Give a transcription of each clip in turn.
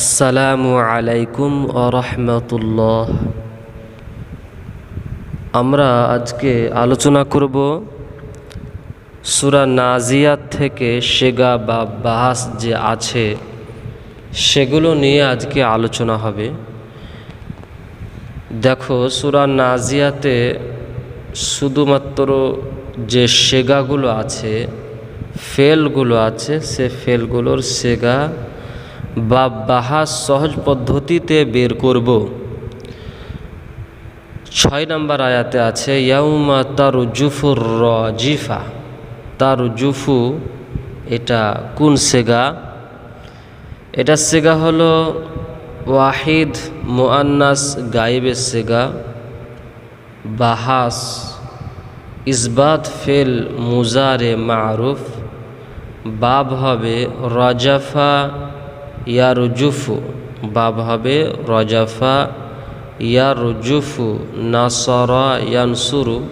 আসসালামু আলাইকুম রহমতুল্লাহ আমরা আজকে আলোচনা করব সুরা নাজিয়াত থেকে সেগা বা বাহাস যে আছে, সেগুলো নিয়ে আজকে আলোচনা হবে। দেখো, সুরা নাজিয়াতে শুধুমাত্র যে সেগাগুলো আছে, ফেলগুলো আছে, সে ফেলগুলোর সেগা বা বাহাস সহজ পদ্ধতিতে বের করব। ছয় নম্বর আয়াতে আছে, ইয়াউমা তারু জুফুর র জিফা তারু জুফু এটা কোন সেগা? এটা সেগা হলো ওয়াহিদ মোয়ান্নাস গাইবের সেগা। বাহাস, ইসবাত ফেল মুজারে মারুফ। বাব হবে রজাফা ইয়ারুজুফু বাব হবে রজাফা। ইয়ারুজুফু, নাসরা ইয়ানসুরু।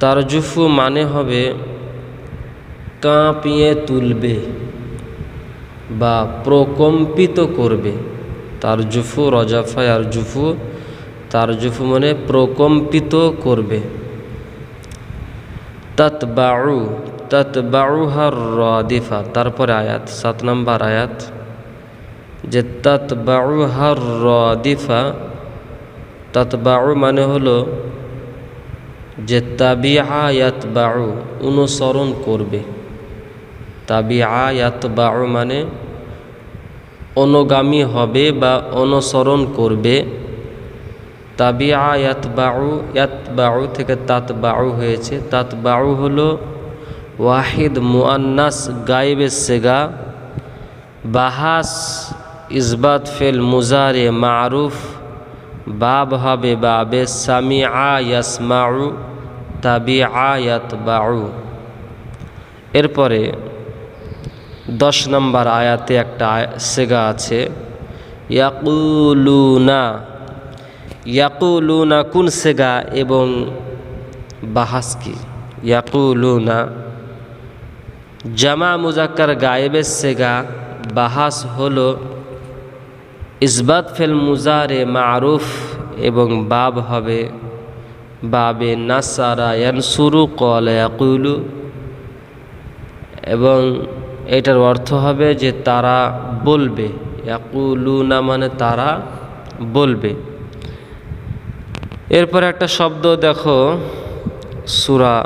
তারজুফু মানে হবে কাঁপিয়ে তুলবে বা প্রকম্পিত করবে। তার জুফু রজাফা আর জুফু তার জুফু মানে প্রকম্পিত করবে। তৎবাউ তৎবাউহার রদিফা, তারপরে আয়াত, সাত নম্বর আয়াত। যে তৎবাউহার রদিফা তৎবাউ মানে হলো যে তাবিআ ইয়াতবাউ, অনুসরণ করবে। তাবিআ ইয়াতবাউ মানে অনুগামী হবে বা অনুসরণ করবে। তাবিআ ইয়াতবাউ ইয়াতবাউ থেকে তাতবাউ হয়েছে। তাতবাউ হলো ওয়াহিদ মুআন্নাস গাইবের সেগা, বাহাস ইসবাত ফেল মুজারে মারুফ, বাব হবে বাবে সামি আয়াসমাউ তাবি আয়াতবাউ এরপরে দশ নম্বর আয়াতে একটা সেগা আছে, ইয়াকুলুনা ইয়াকুলুনা কোন সেগা এবং বাহাস কি? ইয়াকুলুনা, জামা মুজাক্কার গায়েবের সেগা, বাহাস হলো ইসবাত ফেল মুজারে মারুফ এবং বাব হবে, বাবে নাসারা ইয়ানসুরু কল ইয়াকুলু। এবং এটার অর্থ হবে যে তারা বলবে ইয়াকুলু না মানে তারা বলবে। এরপর একটা শব্দ দেখো, সুরা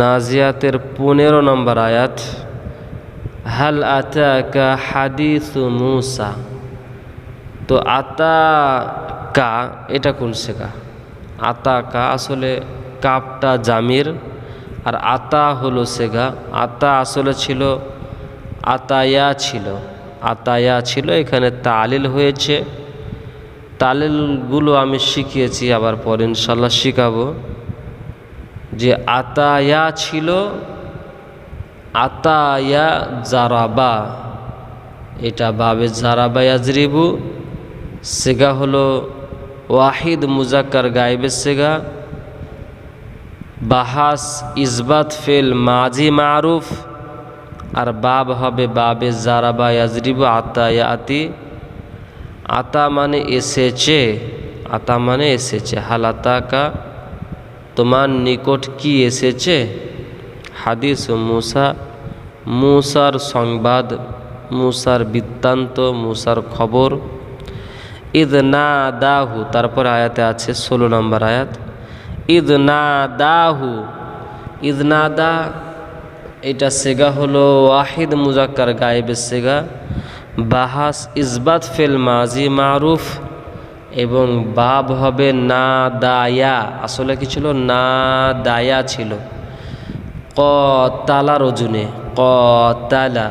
নাজিয়াতের পনেরো নম্বর আয়াত। হাল আতাকা হাদিস মুসা তো আতা কা এটা কোন শেখা আতা কা আসলে কাপটা জামির, আর আতা হলো সেগা আতা আসলে ছিল, আতায়া ছিল। আতায়া ছিল, এখানে তালিল হয়েছে। তালিলগুলো আমি শিখিয়েছি আবার পরে ইনশাল্লাহ শিখাবো। যে আতায়া ছিল আতায়া জারাবা। এটা বাবে জারাবা ইয়াজরিবু। সেগা হলো ওয়াহিদ মুজাক্কার গাইবের সেগা। বাহাস ইসবাত ফেল মাঝি মারুফ। আর বাব হবে বাবে জারাবা ইয়াজরিবু আতায়াতি আতা। মানে এসেছে। আতা মানে এসেছে। হালাতা কা তোমার নিকট কি এসেছে? হাদিস ও মুসা, মুসার সংবাদ, মুসার বৃত্তান্ত, মুসার খবর। ঈদ না দাহু তারপর আয়াতে আছে ষোলো নম্বর আয়াত। ঈদ না দাহু ঈদ না দা এটা সেগা হলো ওয়াহিদ মুজাক্কার গায়েবের সেগা। বাহাস ইসবাত ফেল মাজি মারুফ, এবং বাব হবে না দায়া আসলে কি ছিল? না দায়া ছিল। ক তালা রজুনে ক তালা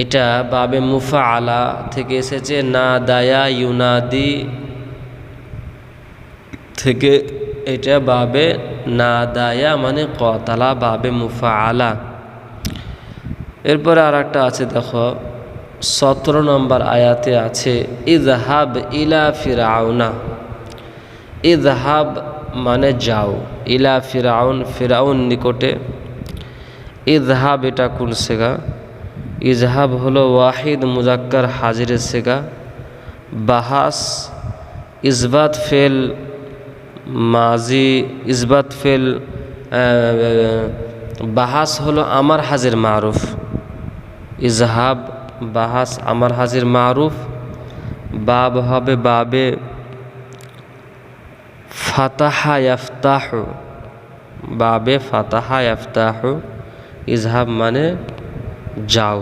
এটা বাবে মুফা আলা থেকে এসেছে, না দায়া ইউনাদি থেকে এটা বাবে না দায়া মানে কতালা, বাবে মুফা আলা এরপরে আর একটা আছে, দেখো, সতেরো নম্বর আয়াতে আছে ইজহাব ইলা ফিরাউনা ইজহাব মানে যাও। ইলা ফিরাউন ফিরাউন নিকটে ইজহাব এটা কোন সেগা? ইজহাব হলো ওয়াহিদ মুজাক্কার হাজিরের সেগা। বাহাস, ইসবাত ফেল মাজি, ইসবাত ফেল বাহাস হলো আমার হাজির মারুফ। ইজহাব বাহাস আমার হাজির মারুফ। বাব হবে বাবে ফাতাহা ইয়াফতাহু। বাবে ফাতাহা ইয়াফতাহু। ইজহাব মানে যাও।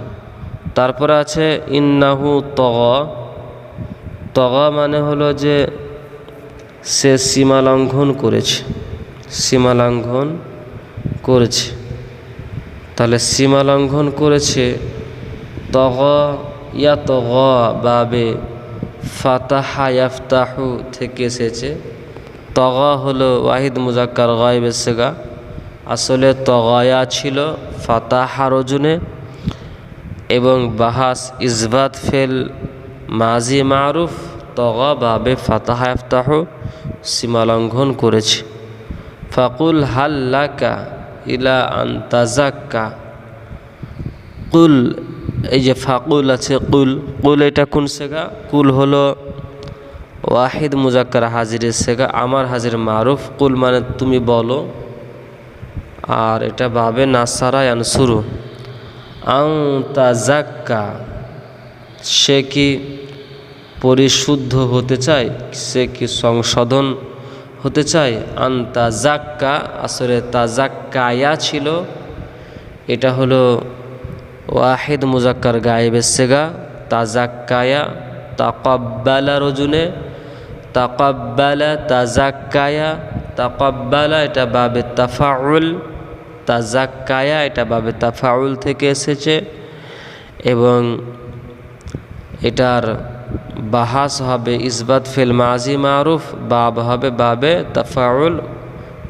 তারপরে আছে ইন্নাহু তগ। তগ মানে হলো যে সে সীমা লঙ্ঘন করেছে। সীমা লঙ্ঘন করেছে। তাহলে সীমা লঙ্ঘন করেছে তগ ইয়া তগ বাবে ফাতাহা ইয়াফতাহু থেকে এসেছে। তগ হলো ওয়াহিদ মুজাক্কার গায়েবের সেগা। আসলে তগায়া ছিল ফাতাহা রজুনে এবং বাহাস ইসবাত ফেল মাজি মারুফ তগা বাবে ফাতাহা ইফতাহ সীমালঙ্ঘন করেছে। ফাকুল হাল্লাকা ইলা আন্তাজাক্কা কুল, এই যে ফাকুল আছে কুল কুল এটা কোন সেগা? কুল হলো ওয়াহিদ মুজাক্কার হাজিরের সেগা আমার হাজির মারুফ, কুল মানে তুমি বলো। আর এটা বাবে নাসারা শুরু আং তাজাক্কা সে কি পরিশুদ্ধ হতে চায়? সে কি সংশোধন হতে চায়? আন তাজাক্কা আসলে তাজাক্কায়া ছিল। এটা হলো ওয়াহিদ মুজাক্কার গায়েবের সেগা তাজাক্কায়া তাকব্বালা রজুনে তাকব্বালা তাজাক্কায়া, তাকব্বালা এটা বাবে তাফাউল, তাজাক্কায়া এটা বাবে তাফাউল থেকে এসেছে এবং এটার বাহাস হবে ইসবাত ফিল মাজি মারুফ, বাব হবে বাবে তাফাউল,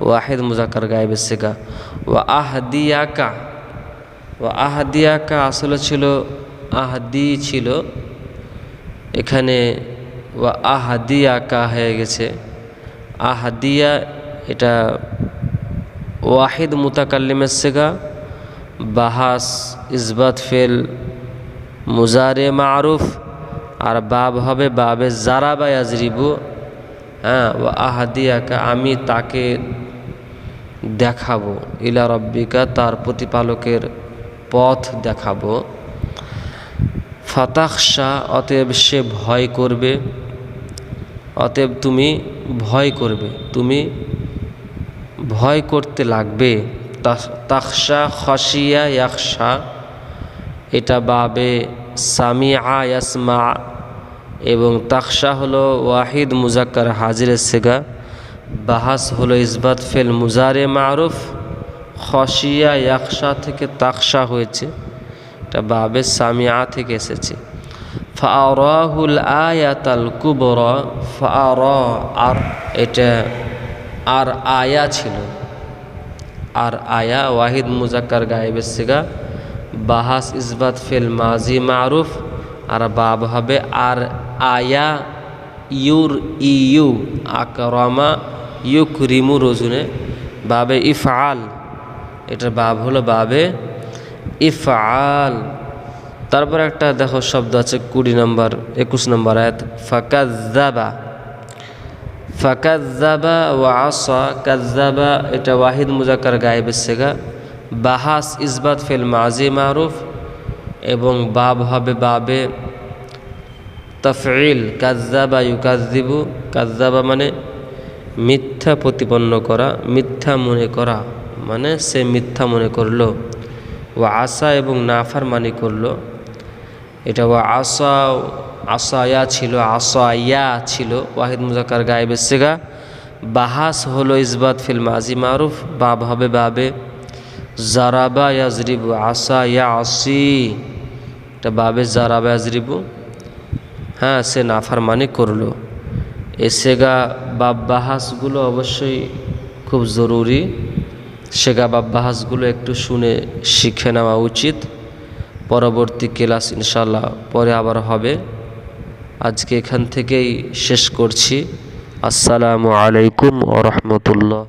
ওয়াহিদ মুজাক্কার গায়েব শেখা ও আহদিয়াকা ও আহদিয়াকা আসলে ছিল, আহদি ছিল, এখানে ও আহদিয়াকা হয়ে গেছে। আহাদিয়া এটা ওয়াহিদ মুতাকাল্লিমের সেগা, বাহাস, ইসবাত ফেল মুজারে মারুফ, আর বাব হবে বাবে জারা বা ইয়াজরিবু। হ্যাঁ ও আহাদিয়াকা আমি তাকে দেখাবো। ইলা রব্বিকা তার প্রতিপালকের পথ দেখাবো। ফাতাকশা অতএব সে ভয় করবে। অতএব তুমি ভয় করবে, তুমি ভয় করতে লাগবে। তাকশা খসিয়া ইয়াকশা এটা বাবে সামিয়া ইয়াসমা, এবং তাকশা হলো ওয়াহিদ মুজাক্কার হাজিরের সেগা। বাহাস হলো ইসবাত ফেল মুজারে মারুফ খসিয়া ইয়াকশা থেকে তাকশা হয়েছে। এটা বাবে সামিয়া থেকে এসেছে। ফারাহুল আয়াতাল কুবর ফার আর এটা আর আয়া ছিল। আর আয়া ওয়াহিদ মুজাক্কার গায়েবের সেগা, বাহাস ইসবাত ফেল মাজি মারুফ, আর বাব হবে আর আয়া ইউর ইউ, আকরমা ইউক রিমু রজুনে। বাবে ইফআল, এটার বাব হলো বাবে ইফআল। তারপর একটা দেখো শব্দ আছে কুড়ি নম্বর, একুশ নম্বর আয়াত, ফাকাজ্জাবা। ফাকাজ্জাবা ও আসা কাজ্জাবা এটা ওয়াহিদ মুজাক্কার গায়েবের সেগা বাহাস ইসবাত ফেল মাজি মারুফ এবং বাব হবে বাবে। তফিল কাজ্জাবা ইউকাজিবু কাজ্জাবা মানে মিথ্যা প্রতিপন্ন করা, মিথ্যা মনে করা। মানে সে মিথ্যা মনে করল। ও আশা এবং নাফার মানি করল। এটা ও আশা, আশায়া ছিল আশায়া ছিল। ওয়াহিদ মুজাক্কার গায়েবের সেগা বাহাস হলো ইসবাত ফিল মাজি মারুফ বাব হবে বাবে জারাবা ইয়াজরিবু আসা ইয়া আসি। এটা বাবে জারাবা ইয়াজরিবু। হ্যাঁ সে নাফার মানে করল। এসেগা সেগা বাব বাহাসগুলো অবশ্যই খুব জরুরি। বাব বাহাসগুলো একটু শুনে শিখে নেওয়া উচিত। পরবর্তী ক্লাস ইনশাল্লাহ পরে আবার হবে। আজকে এখান থেকেই শেষ করছি। আসসালামু আলাইকুম ও রহমতুল্লাহ।